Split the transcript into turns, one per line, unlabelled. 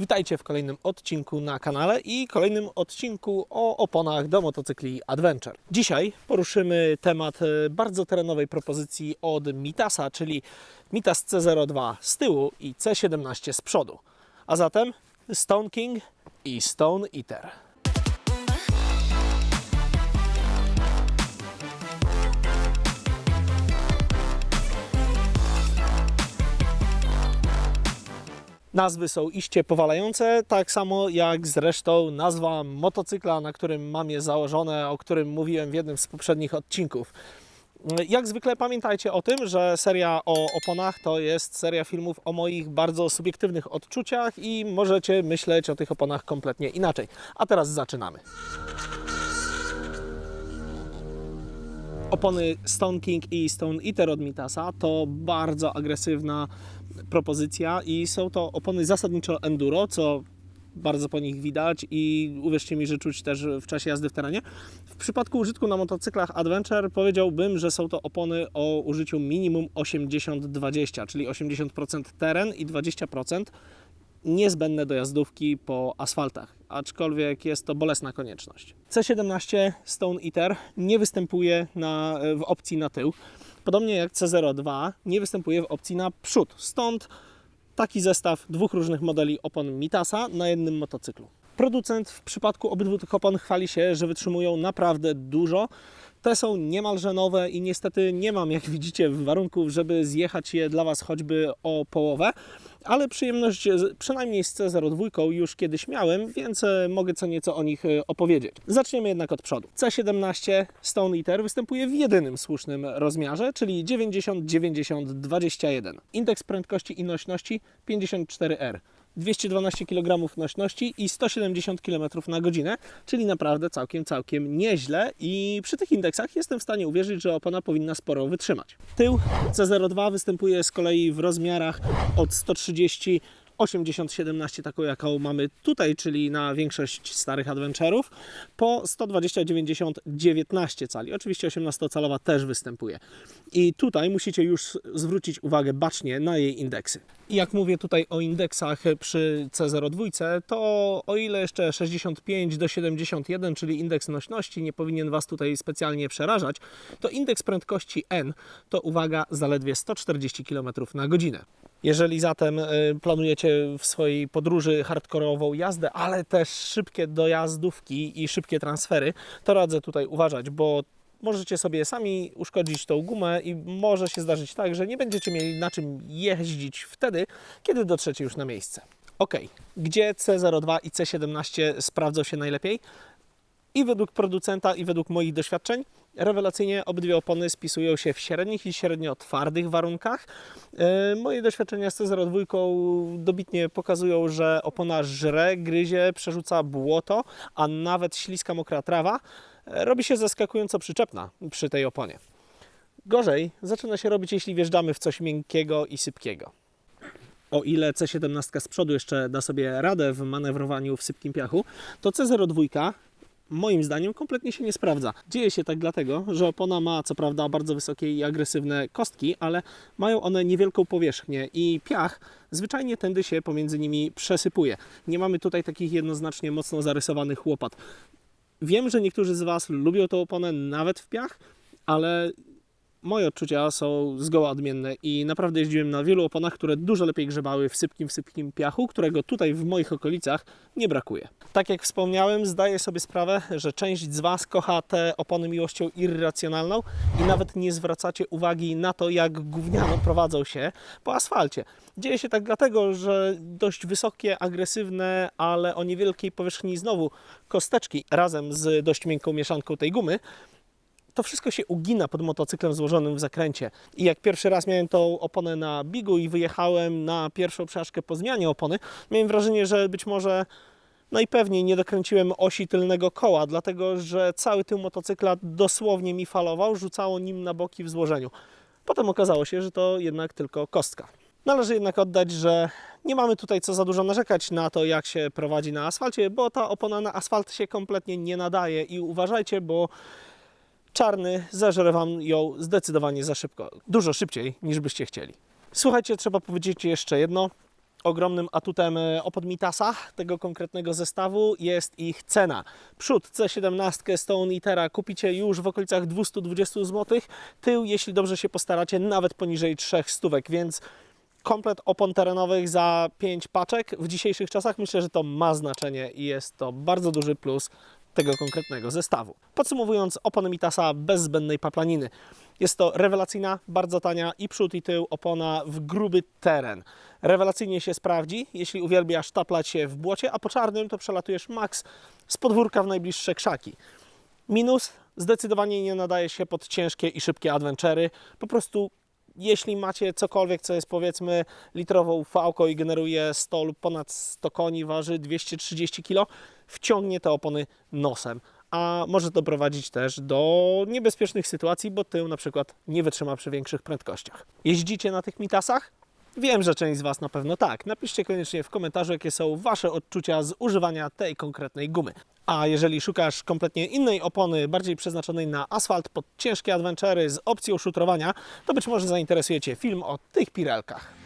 Witajcie w kolejnym odcinku na kanale i kolejnym odcinku o oponach do motocykli Adventure. Dzisiaj poruszymy temat e, bardzo terenowej propozycji od Mitasa, czyli Mitas C02 z tyłu i C17 z przodu. A zatem Stone King i Stone Eater. Nazwy są iście powalające, tak samo jak zresztą nazwa motocykla, na którym mam je założone, o którym mówiłem w jednym z poprzednich odcinków. Jak zwykle pamiętajcie o tym, że seria o oponach to jest seria filmów o moich bardzo subiektywnych odczuciach i możecie myśleć o tych oponach kompletnie inaczej. A teraz zaczynamy. Opony Stone King i Stone Eater od Mitasa to bardzo agresywna propozycja i są to opony zasadniczo enduro, co bardzo po nich widać i uwierzcie mi, że czuć też w czasie jazdy w terenie. W przypadku użytku na motocyklach Adventure powiedziałbym, że są to opony o użyciu minimum 80-20, czyli 80% teren i 20% niezbędne do jazdówki po asfaltach, aczkolwiek jest to bolesna konieczność. C17 Stone Eater nie występuje na, w opcji na tył, podobnie jak C02 nie występuje w opcji na przód. Stąd taki zestaw dwóch różnych modeli opon Mitasa na jednym motocyklu. Producent w przypadku obydwu tych opon chwali się, że wytrzymują naprawdę dużo. Te są niemalże nowe i niestety nie mam, jak widzicie, warunków, żeby zjechać je dla Was choćby o połowę, ale przyjemność przynajmniej z C02 już kiedyś miałem, więc e, mogę co nieco o nich e, opowiedzieć. Zaczniemy jednak od przodu. C17 Stone Eater występuje w jedynym słusznym rozmiarze, czyli 90-90-21. Indeks prędkości i nośności 54R. 212 kg nośności i 170 km na godzinę, czyli naprawdę całkiem, całkiem nieźle i przy tych indeksach jestem w stanie uwierzyć, że opona powinna sporo wytrzymać. Tył C02 występuje z kolei w rozmiarach od 130 80-17, taką jaką mamy tutaj, czyli na większość starych Adventure'ów, po 120-90-19 cali. Oczywiście 18-calowa też występuje. I tutaj musicie już zwrócić uwagę bacznie na jej indeksy. I jak mówię tutaj o indeksach przy C02, to o ile jeszcze 65 do 71, czyli indeks nośności, nie powinien Was tutaj specjalnie przerażać, to indeks prędkości N to uwaga zaledwie 140 km na godzinę. Jeżeli zatem y, planujecie w swojej podróży hardkorową jazdę, ale też szybkie dojazdówki i szybkie transfery, to radzę tutaj uważać, bo możecie sobie sami uszkodzić tą gumę i może się zdarzyć tak, że nie będziecie mieli na czym jeździć wtedy, kiedy dotrzecie już na miejsce. Ok, gdzie C02 i C17 sprawdzą się najlepiej? I według producenta, i według moich doświadczeń, rewelacyjnie obydwie opony spisują się w średnich i średnio twardych warunkach. E, Moje doświadczenia z C02 dobitnie pokazują, że opona żre, gryzie, przerzuca błoto, a nawet śliska mokra trawa e, robi się zaskakująco przyczepna przy tej oponie. Gorzej zaczyna się robić, jeśli wjeżdżamy w coś miękkiego i sypkiego. O ile C17 z przodu jeszcze da sobie radę w manewrowaniu w sypkim piachu, to C02 moim zdaniem kompletnie się nie sprawdza. Dzieje się tak dlatego, że opona ma co prawda bardzo wysokie i agresywne kostki, ale mają one niewielką powierzchnię i piach zwyczajnie tędy się pomiędzy nimi przesypuje. Nie mamy tutaj takich jednoznacznie mocno zarysowanych łopat. Wiem, że niektórzy z Was lubią tą oponę nawet w piach, ale moje odczucia są zgoła odmienne i naprawdę jeździłem na wielu oponach, które dużo lepiej grzebały w sypkim, w sypkim piachu, którego tutaj w moich okolicach nie brakuje. Tak jak wspomniałem, zdaję sobie sprawę, że część z Was kocha te opony miłością irracjonalną i nawet nie zwracacie uwagi na to, jak gówniano prowadzą się po asfalcie. Dzieje się tak dlatego, że dość wysokie, agresywne, ale o niewielkiej powierzchni znowu kosteczki razem z dość miękką mieszanką tej gumy to wszystko się ugina pod motocyklem złożonym w zakręcie. I jak pierwszy raz miałem tą oponę na bigu i wyjechałem na pierwszą przejażdżkę po zmianie opony, miałem wrażenie, że być może najpewniej nie dokręciłem osi tylnego koła, dlatego że cały tył motocykla dosłownie mi falował, rzucało nim na boki w złożeniu. Potem okazało się, że to jednak tylko kostka. Należy jednak oddać, że nie mamy tutaj co za dużo narzekać na to, jak się prowadzi na asfalcie, bo ta opona na asfalt się kompletnie nie nadaje i uważajcie, bo czarny zażre Wam ją zdecydowanie za szybko. Dużo szybciej niż byście chcieli. Słuchajcie, trzeba powiedzieć jeszcze jedno. ogromnym atutem e, Opod Mitasa, tego konkretnego zestawu, jest ich cena. Przód C17 Stone Itera kupicie już w okolicach 220 zł, tył, jeśli dobrze się postaracie, nawet poniżej 3 stówek, więc komplet opon terenowych za 5 paczek w dzisiejszych czasach myślę, że to ma znaczenie i jest to bardzo duży plus tego konkretnego zestawu. Podsumowując, opony Mitasa bez zbędnej paplaniny. Jest to rewelacyjna, bardzo tania i przód i tył opona w gruby teren. Rewelacyjnie się sprawdzi, jeśli uwielbiasz taplać się w błocie, a po czarnym to przelatujesz max z podwórka w najbliższe krzaki. Minus zdecydowanie nie nadaje się pod ciężkie i szybkie adventury. Po prostu jeśli macie cokolwiek, co jest powiedzmy litrową fałką i generuje 100 lub ponad 100 koni, waży 230 kg, wciągnie te opony nosem. A może to prowadzić też do niebezpiecznych sytuacji, bo tył na przykład nie wytrzyma przy większych prędkościach. Jeździcie na tych mitasach? Wiem, że część z Was na pewno tak. Napiszcie koniecznie w komentarzu, jakie są Wasze odczucia z używania tej konkretnej gumy. A jeżeli szukasz kompletnie innej opony, bardziej przeznaczonej na asfalt pod ciężkie adventury z opcją szutrowania, to być może zainteresuje Cię film o tych pirelkach.